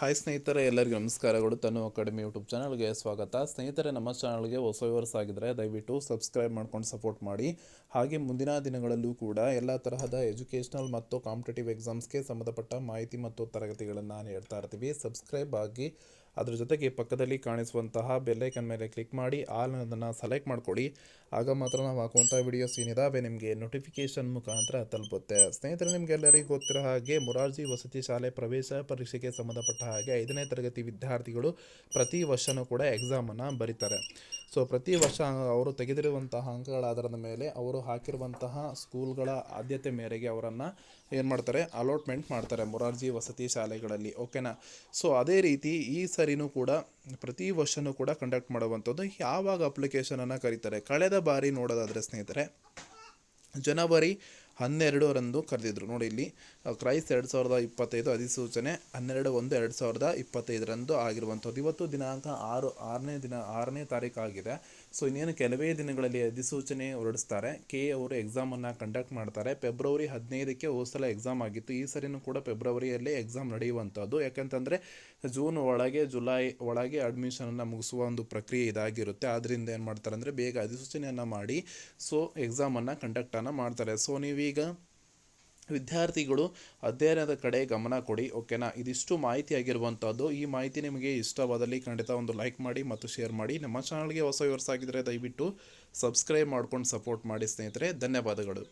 Hi ಸ್ನೇಹಿತರೆ, ಎಲ್ಲರಿಗೂ ನಮಸ್ಕಾರಗಳು ತನು ಅಕಾಡೆಮಿ ಯೂಟ್ಯೂಬ್ ಚಾನಲ್ಗೆ ಸ್ವಾಗತ. ಸ್ನೇಹಿತರೆ, ನಮ್ಮ ಚಾನಲ್ಗೆ ಹೊಸ ವ್ಯೂವರ್ಸ್ ಆಗಿದ್ದರೆ ದಯವಿಟ್ಟು ಸಬ್ಸ್ಕ್ರೈಬ್ ಮಾಡ್ಕೊಂಡು ಸಪೋರ್ಟ್ ಮಾಡಿ. ಹಾಗೆ ಮುಂದಿನ ದಿನಗಳಲ್ಲೂ ಕೂಡ ಎಲ್ಲ ತರಹದ ಎಜುಕೇಷನಲ್ ಮತ್ತು ಕಾಂಪಿಟೇಟಿವ್ ಎಕ್ಸಾಮ್ಸ್ಗೆ ಸಂಬಂಧಪಟ್ಟ ಮಾಹಿತಿ ಮತ್ತು ತರಗತಿಗಳನ್ನು ನೀಡ್ತಾ ಇರ್ತೀವಿ. ಸಬ್ಸ್ಕ್ರೈಬ್ ಆಗಿ ಅದ್ರ ಜೊತೆಗೆ ಪಕ್ಕದಲ್ಲಿ ಕಾಣಿಸುವಂತಹ ಬೆಲ್ಲೈಕನ್ ಮೇಲೆ ಕ್ಲಿಕ್ ಮಾಡಿ ಆಲ್ ಅನ್ನೋದನ್ನು ಸೆಲೆಕ್ಟ್ ಮಾಡ್ಕೊಳ್ಳಿ. ಆಗ ಮಾತ್ರ ನಾವು ಹಾಕುವಂಥ ವಿಡಿಯೋಸ್ ಏನಿದಾವೆ ನಿಮಗೆ ನೋಟಿಫಿಕೇಷನ್ ಮುಖಾಂತರ ತಲುಪುತ್ತೆ. ಸ್ನೇಹಿತರೆ, ನಿಮಗೆಲ್ಲರಿಗೂ ಗೊತ್ತಿರೋ ಹಾಗೆ ಮೊರಾರ್ಜಿ ವಸತಿ ಶಾಲೆ ಪ್ರವೇಶ ಪರೀಕ್ಷೆಗೆ ಸಂಬಂಧಪಟ್ಟ ಹಾಗೆ ಐದನೇ ತರಗತಿ ವಿದ್ಯಾರ್ಥಿಗಳು ಪ್ರತಿ ವರ್ಷನೂ ಕೂಡ ಎಕ್ಸಾಮನ್ನು ಬರೀತಾರೆ. ಸೊ ಪ್ರತಿ ವರ್ಷ ಅವರು ತೆಗೆದಿರುವಂತಹ ಅಂಕಗಳ ಆಧಾರದ ಮೇಲೆ ಅವರು ಹಾಕಿರುವಂತಹ ಸ್ಕೂಲ್ಗಳ ಆದ್ಯತೆ ಮೇರೆಗೆ ಅವರನ್ನು ಏನು ಮಾಡ್ತಾರೆ ಅಲಾಟ್ಮೆಂಟ್ ಮಾಡ್ತಾರೆ ಮೊರಾರ್ಜಿ ವಸತಿ ಶಾಲೆಗಳಲ್ಲಿ ಓಕೆನಾ ಸೊ ಅದೇ ರೀತಿ ಈ ಸರಿನೂ ಕೂಡ ಪ್ರತಿ ವರ್ಷನೂ ಕೂಡ ಕಂಡಕ್ಟ್ ಮಾಡುವಂಥದ್ದು ಯಾವಾಗ ಅಪ್ಲಿಕೇಶನನ್ನು ಕರೀತಾರೆ? ಕಳೆದ ಬಾರಿ ನೋಡೋದಾದರೆ ಸ್ನೇಹಿತರೆ, ಜನವರಿ ಹನ್ನೆರಡರಂದು ಕರೆದಿದ್ರು. ನೋಡಿ ಇಲ್ಲಿ ಕ್ರೈಸ್ ಎರಡು ಸಾವಿರದ ಇಪ್ಪತ್ತೈದು ಅಧಿಸೂಚನೆ ಹನ್ನೆರಡು ಒಂದು ಎರಡು ಸಾವಿರದ ಇಪ್ಪತ್ತೈದರಂದು ಆಗಿರುವಂಥದ್ದು. ಇವತ್ತು ದಿನಾಂಕ ಆರು, ಆರನೇ ದಿನ, ಆರನೇ ತಾರೀಕು ಆಗಿದೆ. ಸೊ, ಇನ್ನೇನು ಕೆಲವೇ ದಿನಗಳಲ್ಲಿ ಅಧಿಸೂಚನೆ ಹೊರಡಿಸ್ತಾರೆ. ಕೆ ಅವರು ಎಕ್ಸಾಮನ್ನು ಕಂಡಕ್ಟ್ ಮಾಡ್ತಾರೆ. ಫೆಬ್ರವರಿ ಹದಿನೈದಕ್ಕೆ ಹೋದ ಸಲ ಎಕ್ಸಾಮ್ ಆಗಿತ್ತು. ಈ ಸರಿನೂ ಕೂಡ ಫೆಬ್ರವರಿಯಲ್ಲೇ ಎಕ್ಸಾಮ್ ನಡೆಯುವಂಥದ್ದು. ಯಾಕಂತಂದರೆ, ಜೂನ್ ಒಳಗೆ, ಜುಲೈ ಒಳಗೆ ಅಡ್ಮಿಷನನ್ನು ಮುಗಿಸುವ ಒಂದು ಪ್ರಕ್ರಿಯೆ ಇದಾಗಿರುತ್ತೆ. ಆದ್ದರಿಂದ ಏನು ಮಾಡ್ತಾರೆ ಅಂದರೆ ಬೇಗ ಅಧಿಸೂಚನೆಯನ್ನು ಮಾಡಿ, ಸೊ ಎಕ್ಸಾಮನ್ನು ಕಂಡಕ್ಟನ್ನು ಮಾಡ್ತಾರೆ. ಸೊ ನೀವೀಗ ವಿದ್ಯಾರ್ಥಿಗಳು ಅಧ್ಯಯನದ ಕಡೆ ಗಮನ ಕೊಡಿ, ಓಕೆನಾ? ಇದಿಷ್ಟು ಮಾಹಿತಿ ಆಗಿರುವಂಥದ್ದು ಈ ಮಾಹಿತಿ ನಿಮಗೆ ಇಷ್ಟವಾದಲ್ಲಿ ಖಂಡಿತ ಒಂದು ಲೈಕ್ ಮಾಡಿ ಮತ್ತು ಶೇರ್ ಮಾಡಿ. ನಮ್ಮ ಚಾನಲ್ಗೆ ಹೊಸ ವ್ಯವರ್ಸ್ ದಯವಿಟ್ಟು ಸಬ್ಸ್ಕ್ರೈಬ್ ಮಾಡ್ಕೊಂಡು ಸಪೋರ್ಟ್ ಮಾಡಿ ಸ್ನೇಹಿತರೆ. ಧನ್ಯವಾದಗಳು.